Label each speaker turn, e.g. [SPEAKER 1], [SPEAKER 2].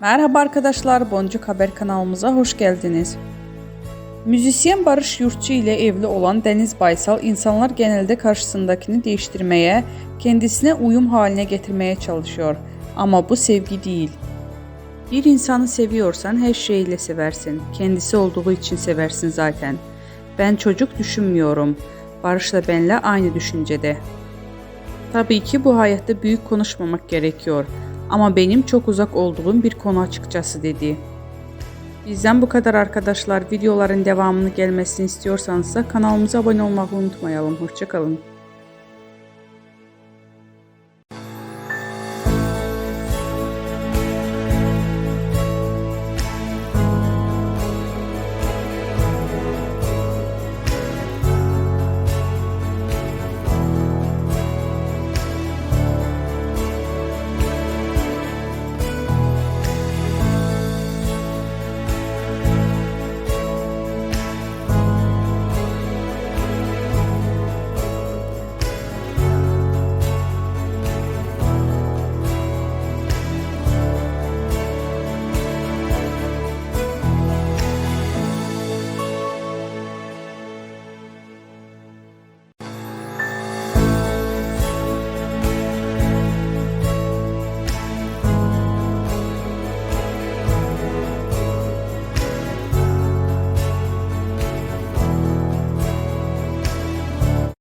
[SPEAKER 1] Merhaba arkadaşlar, Boncuk Haber kanalımıza hoş geldiniz. Müzisyen Barış Yurtçu ile evli olan Deniz Baysal insanlar genelde karşısındakini değiştirmeye, kendisine uyum haline getirmeye çalışıyor. Ama bu sevgi değil. Bir insanı seviyorsan her şeyiyle seversin. Kendisi olduğu için seversin zaten. Ben çocuk düşünmüyorum. Barış'la benle aynı düşüncede. Tabii ki bu hayatta büyük konuşmamak gerekiyor. Ama benim çok uzak olduğum bir konu açıkçası dedi. Bizden bu kadar arkadaşlar. Videoların devamını gelmesini istiyorsanız kanalımıza abone olmayı unutmayalım. Hoşçakalın.